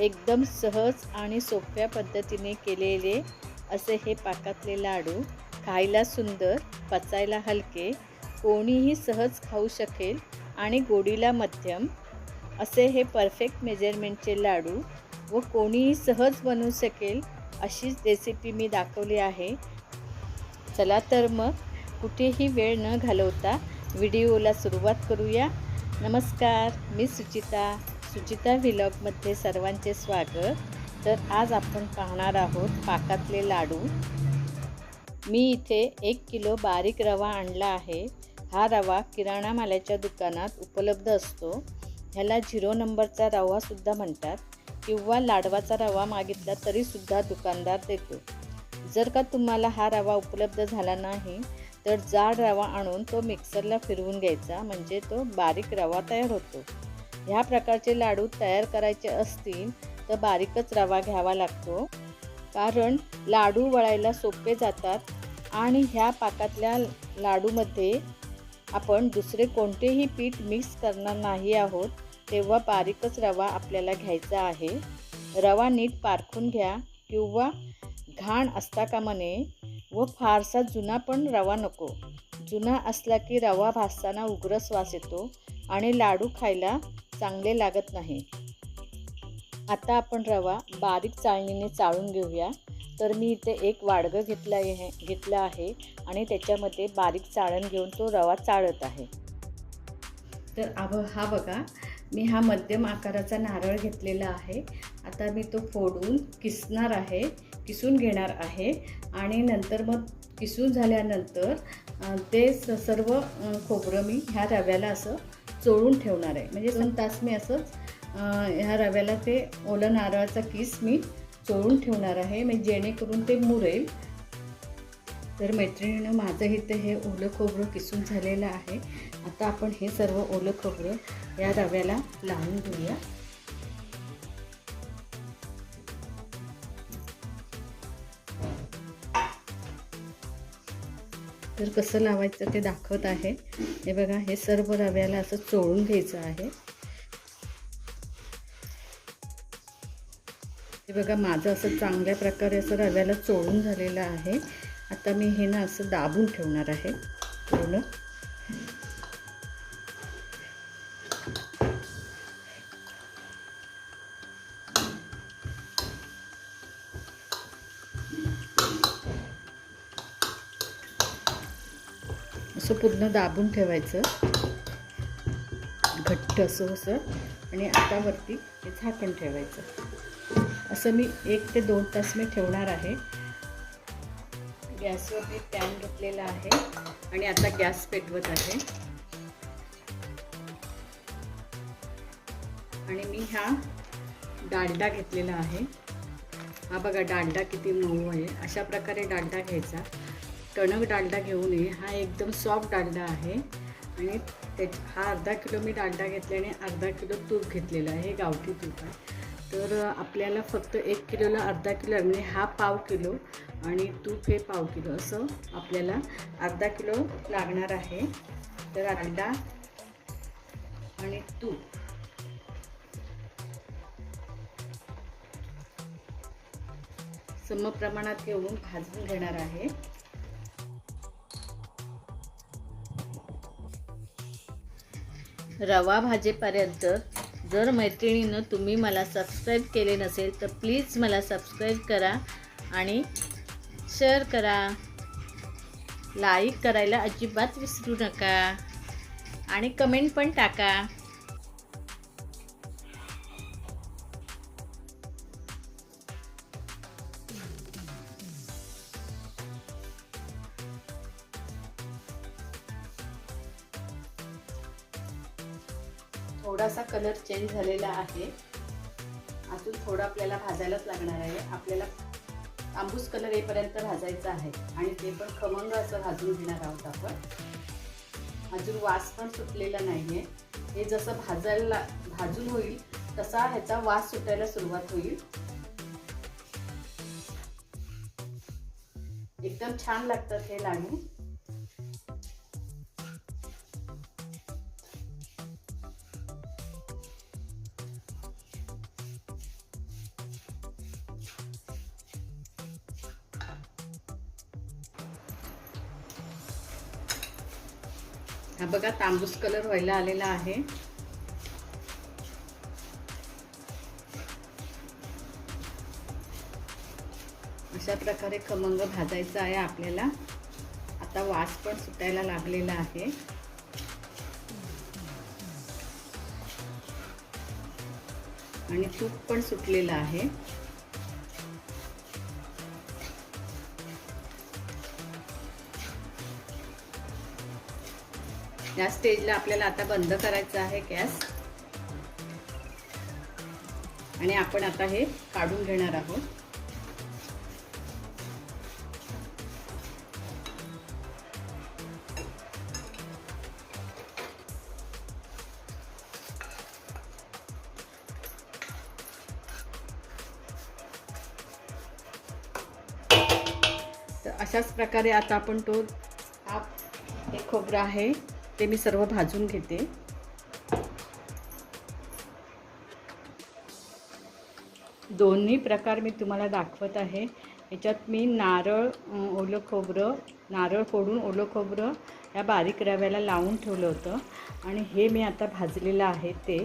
एकदम सहज आणि सोप्या पद्धतीने केलेले असे हे पाकातले लाडू खायला सुंदर पचायला हलके कोणीही सहज खाऊ शकेल आणि गोडीला मध्यम असे हे परफेक्ट मेजरमेंटचे लाडू व कोणीही सहज बनवू शकेल अशीच रेसिपी मी दाखवली आहे. चला तर मग कुठेही वेळ न घालवता व्हिडिओला सुरुवात करूया. नमस्कार मी सुचिता. सुचिता व्हिलॉगमध्ये सर्वांचे स्वागत. तर आज आपण पाहणार आहोत पाकातले लाडू. मी इथे एक किलो बारीक रवा आणला आहे. हा रवा किराणा मालाच्या दुकानात उपलब्ध असतो. ह्याला झिरो नंबरचा रवासुद्धा म्हणतात. किंवा लाडवाचा रवा मागितला तरीसुद्धा दुकानदार देतो. जर का तुम्हाला हा रवा उपलब्ध झाला नाही तर जाड रवा आणून तो मिक्सरला फिरवून घ्यायचा. म्हणजे तो बारीक रवा तयार होतो. ह्या प्रकारचे लाडू तयार करायचे असतील तर बारीकच रवा घ्यावा लागतो. कारण लाडू वळायला सोपे जातात आणि ह्या पाकातल्या लाडूमध्ये आपण दुसरे कोणतेही पीठ मिक्स करणार नाही आहोत तेव्हा बारीकच रवा आपल्याला घ्यायचा आहे. रवा नीट पारखून घ्या किंवा घाण असता कामा नये व फारसा जुना पण रवा नको. जुना असला की रवा भाजताना उग्र श्वास येतो आणि लाडू खायला चांगले लागत नाही. आता आपण रवा बारीक चाळणीने चाळून घेऊया. तर मी इथे एक वाडगं घेतलं आहे घेतलं आहे आणि त्याच्यामध्ये बारीक चाळण घेऊन तो रवा चाळत आहे. तर अब हा बघा मी हा मध्यम आकाराचा नारळ घेतलेला आहे. आता मी तो फोडून किसणार आहे किसून घेणार आहे आणि नंतर मग किसून झाल्यानंतर ते स सर्व खोबरं मी ह्या रव्याला असं चोळून ठेवणार आहे. म्हणजे दोन तास मी असंच ह्या रव्याला ते ओलं नारळाचा किस मी चोळून ठेवणार आहे. म्हणजे जेणेकरून ते मुरेल. तर मैत्रिणीनं माझं इथं हे ओलं खोबरं किसून झालेलं आहे. आता आपण हे सर्व ओलं खोबरं या रव्याला लावून घेऊया. तर कसं लावायचं ते दाखवत आहे. हे बघा हे सर्व रव्याला असं चोळून घ्यायचं आहे. हे बघा माझं असं चांगल्या प्रकारे असं रव्याला चोळून झालेलं आहे. आता मी हे ना असं दाबून ठेवणार आहे. पूर्ण. पूर्ण दाबून ठेवायचं. घट्ट असं असं. आणि आता वरती हे झाकण ठेवायचं. असं मी एक ते दोन तास मी ठेवणार आहे. गॅसवर मी पॅन घेतलेला आहे. आणि आता गॅस पेटवत आहे. आणि मी हा डालडा घेतलेला आहे. हा बघा डालडा किती मऊ आहे. अशा प्रकारे डालडा घ्यायचा. टणक डालडा घेऊ नये. हा एकदम सॉफ्ट डालडा आहे. आणि त्या हा अर्धा किलो मी डालडा घेतल्याने अर्धा किलो तूप घेतलेलं आहे. गावठी तूप आहे. तर आपल्याला फक्त एक किलोला अर्धा किलो म्हणजे हा पाव किलो आणि तूप हे पाव किलो असं आपल्याला अर्धा किलो लागणार आहे. तर अंडा आणि तूप. समप्रमाणात घेऊन भाजून घेणार आहे. रवा भाजेपर्यंत जर मैत्रिणीनं तुम्ही मला सबस्क्राईब केले नसेल तर प्लीज मला सबस्क्राईब करा आणि शेअर करा. लाईक करायला अजिबात विसरू नका. आणि कमेंट पण टाका. चेंज झालेला आहे. अजून थोडं आपल्याला भाजायलाच लागणार आहे. आपल्याला तांबूस कलर येईपर्यंत भाजायचं आहे. आणि ते पण खमंग असं भाजून घेणार आहोत आपण. अजून वास पण सुटलेला नाही आहे हे जसं भाजायला भाजून होईल तसा ह्याचा वास सुटायला सुरुवात होईल. एकदम छान लागतात हे लाडू. हा बघा तांबूस कलर व्हायला आलेला आहे. अशा प्रकारे खमंग भाजायचा आहे आपल्याला. आता वास पण सुटायला लागलेला आहे. आणि तूप पण सुटलेलं आहे. या स्टेजला आपल्याला आता बंद करायचं आहे गॅस. आणि आपण आता हे काढून घेणार आहोत. तर अशाच प्रकारे आता आपण तो हा हे खोबरं आहे. ते मी सर्व भाजून घेते. दोन्ही प्रकार मी तुम्हाला दाखवत आहे. याच्यात मी नारळ ओलं खोबरं नारळ फोडून ओलं खोबरं या बारीक रव्याला लावून ठेवलं होतं. आणि हे मी आता भाजलेलं आहे ते.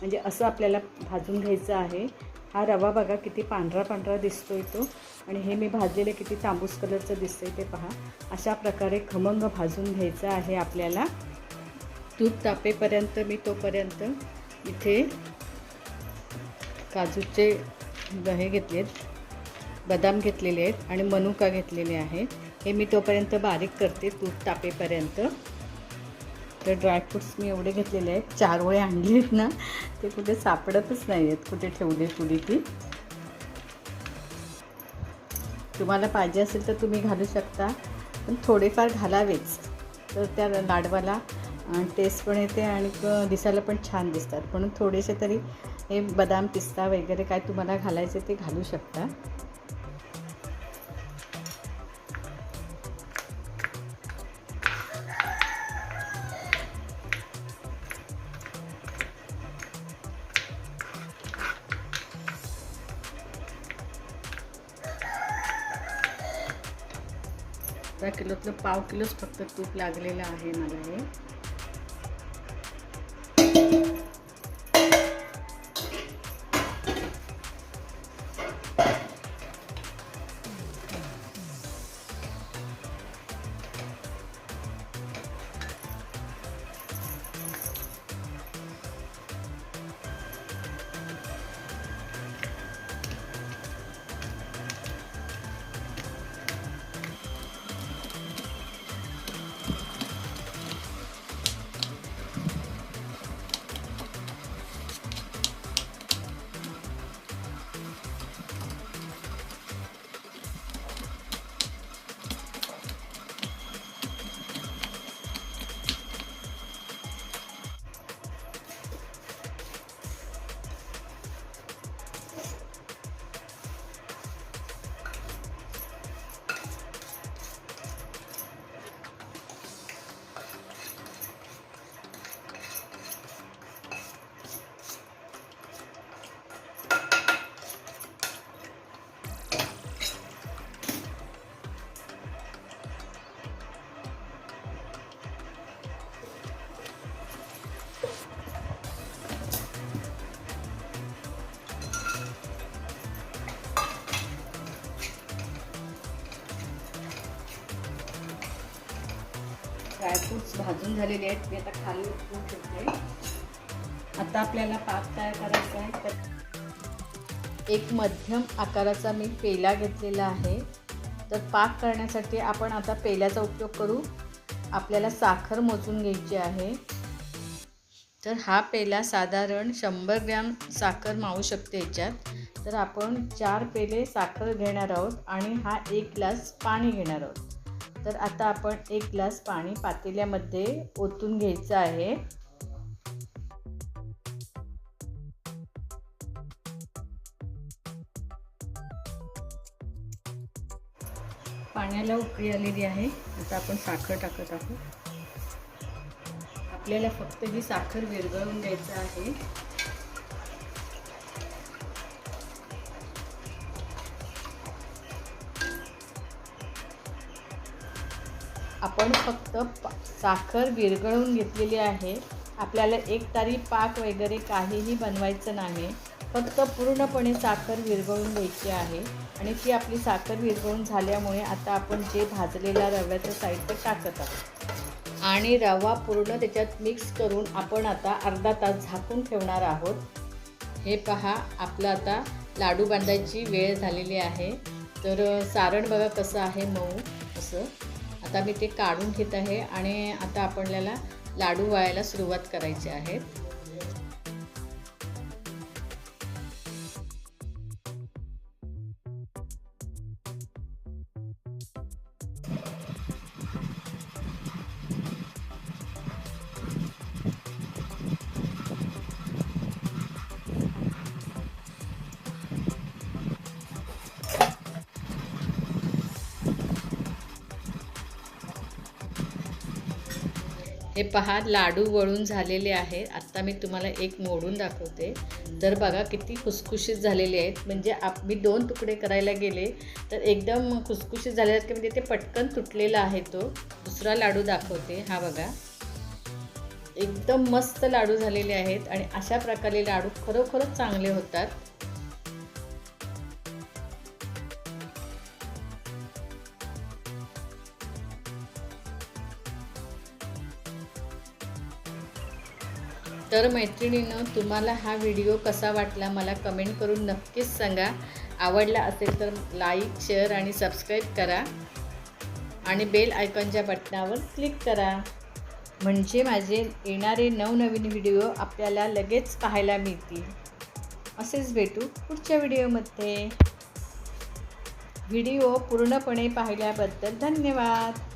म्हणजे असं आपल्याला भाजून घ्यायचं आहे. हा रवा बघा किती पांढरा पांढरा दिसतोय तो. आणि हे मी भाजलेले किती तांबूस कलरचं दिसतंय ते पहा. अशा प्रकारे खमंग भाजून घ्यायचं आहे आपल्याला. तूप तापेपर्यंत मी तोपर्यंत इथे काजूचे हे घेतलेत बदाम घेतलेले आहेत आणि मनुका घेतलेले आहे हे मी तोपर्यंत बारीक करते तूप तापेपर्यंत. तर ड्रायफ्रूट्स मी एवढे घेतलेले आहेत. चार ओळे आणले आहेत ना ते कुठे सापडतच नाही आहेत. कुठे ठेवले पुढे ती? तुम्हाला पाहिजे असेल तर तुम्ही घालू शकता पण थोडेफार घालावेच. तर त्या लाडवाला टेस्ट पण येते आणि क- दिसायला पण छान दिसतात. म्हणून थोडेसे तरी हे बदाम पिस्ता वगैरे काय तुम्हाला घालायचे ते घालू शकता. त्या किलोतलं पाव किलोच फक्त तूप लागलेलं आहे मला हे. ड्रायफ्रूट्स भाजून झालेले आहेत. मी आता खाली उतरून ठेवते. आता आपल्याला पाक तयार करायचा आहे. तर एक मध्यम आकाराचा मी पेला घेतलेला आहे. तर पाक करण्यासाठी आपण आता पेल्याचा उपयोग करू. आपल्याला साखर मोजून घ्यायची आहे. तर हा पेला साधारण शंभर ग्रॅम साखर मावू शकते याच्यात. तर आपण चार पेले साखर घेणार आहोत आणि हा एक ग्लास पाणी घेणार आहोत. तर आता आपण एक ग्लास पाणी पातेल्यामध्ये ओतून घ्यायचं आहे. पाण्याला उकळी आलेली आहे. आता आपण साखर टाकत आहोत. आपल्याला फक्त ही साखर विरघळून द्यायचं आहे. आपण फक्त पा साखर विरघळून घेतलेली आहे. आपल्याला एक तारी पाक वगैरे काहीही बनवायचं नाही. फक्त पूर्णपणे साखर विरघळून घ्यायची आहे. आणि ती आपली साखर विरघळून झाल्यामुळे आता आपण जे भाजलेल्या रव्याचं साहित्य टाकत आहोत. आणि रवा पूर्ण त्याच्यात मिक्स करून आपण आता अर्धा तास झाकून ठेवणार आहोत. हे पहा आपलं आता लाडू बांधायची वेळ झालेली आहे. तर सारण बघा कसं आहे मऊ असं. आता मी ते काढून घेत आहे आणि आता आपल्याला लाडू वळायला सुरुवात करायची आहे. हे पहा लाडू वळून झालेले आहेत. आत्ता मी तुम्हाला एक मोडून दाखवते. तर बघा किती खुसखुशीत झालेले आहेत. म्हणजे आप मी दोन तुकडे करायला गेले तर एकदम खुसखुशीत झाले आहेत की म्हणजे ते पटकन तुटलेला आहे तो. दुसरा लाडू दाखवते. हा बघा. एकदम मस्त लाडू झालेले आहेत आणि अशा प्रकारे लाडू खरोखरच चांगले होतात. तर मैत्रिणीनं तुम्हाला हा व्हिडिओ कसा वाटला मला कमेंट करून नक्कीच सांगा. आवडला असेल तर लाईक शेअर आणि सबस्क्राईब करा. आणि बेल आयकॉनच्या बटनावर क्लिक करा. म्हणजे माझे येणारे नवनवीन व्हिडिओ आपल्याला लगेच पाहायला मिळतील. असेच भेटू पुढच्या व्हिडिओमध्ये. व्हिडिओ पूर्णपणे पाहिल्याबद्दल धन्यवाद.